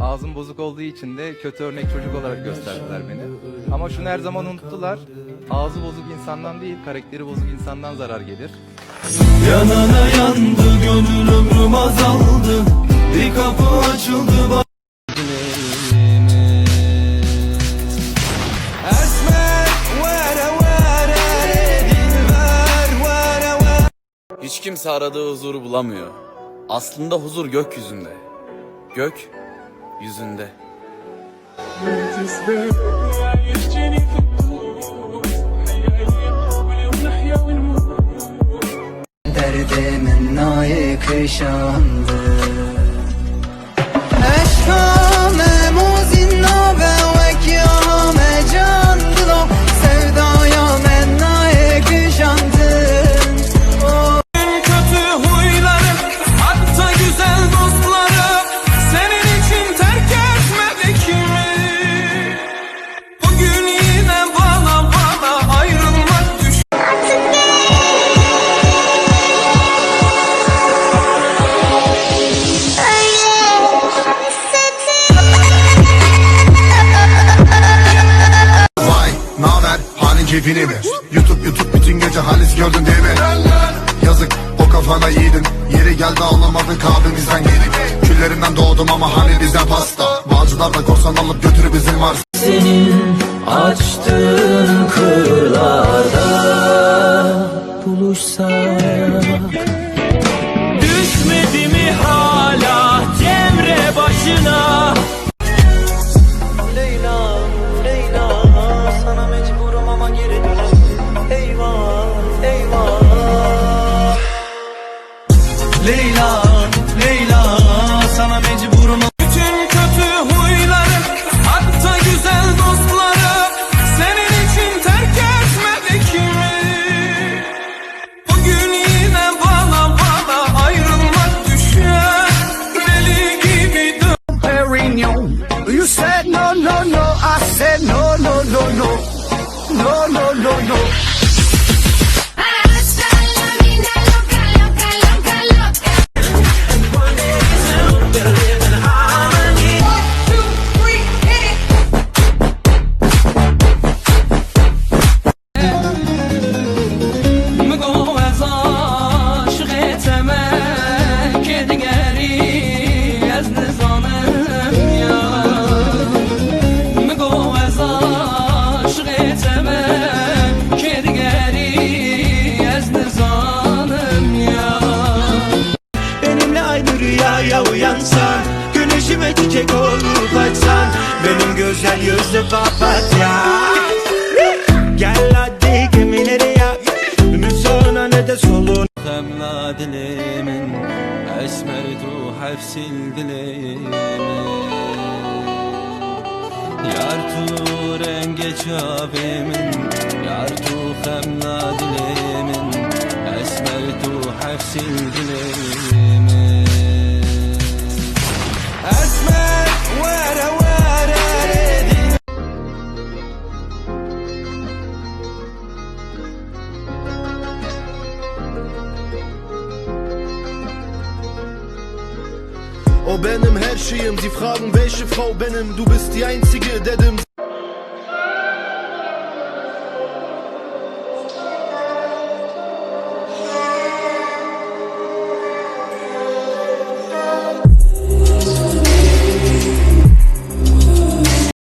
Ağzım bozuk olduğu için de kötü örnek çocuk olarak gösterdiler beni. Ama şunu her zaman unuttular. Ağzı bozuk insandan değil, karakteri bozuk insandan zarar gelir. Yanana yandı, gönül azaldı. Bir kapı açıldı. Hiç kimse aradığı huzuru bulamıyor. Aslında huzur gökyüzünde. Gök yüzünde. derdimin naykışandı Eşkame keyfini mi? YouTube YouTube bütün gece halis gördün değil mi? Yazık o kafana yiğidin Yeri geldi ağlamadın kahvemizden yedik Küllerinden doğdum ama hani bizden pasta Bağcılar da korsan alıp götürü bizim var Senin açtığın kırlarda buluşsak No no no no rüyaya uyansan Güneşime çiçek olup açsan Benim güzel yüzlü papatya. Gel hadi gemileri yak Ümit sonra ne de solun. Temla dilimin Esmer ruh hepsil Yar tu renge çavimin Yar tu temla dilimin Esmer tu hepsil O benim her şeyim Sie fragen welche Frau benim Du bist die einzige der dem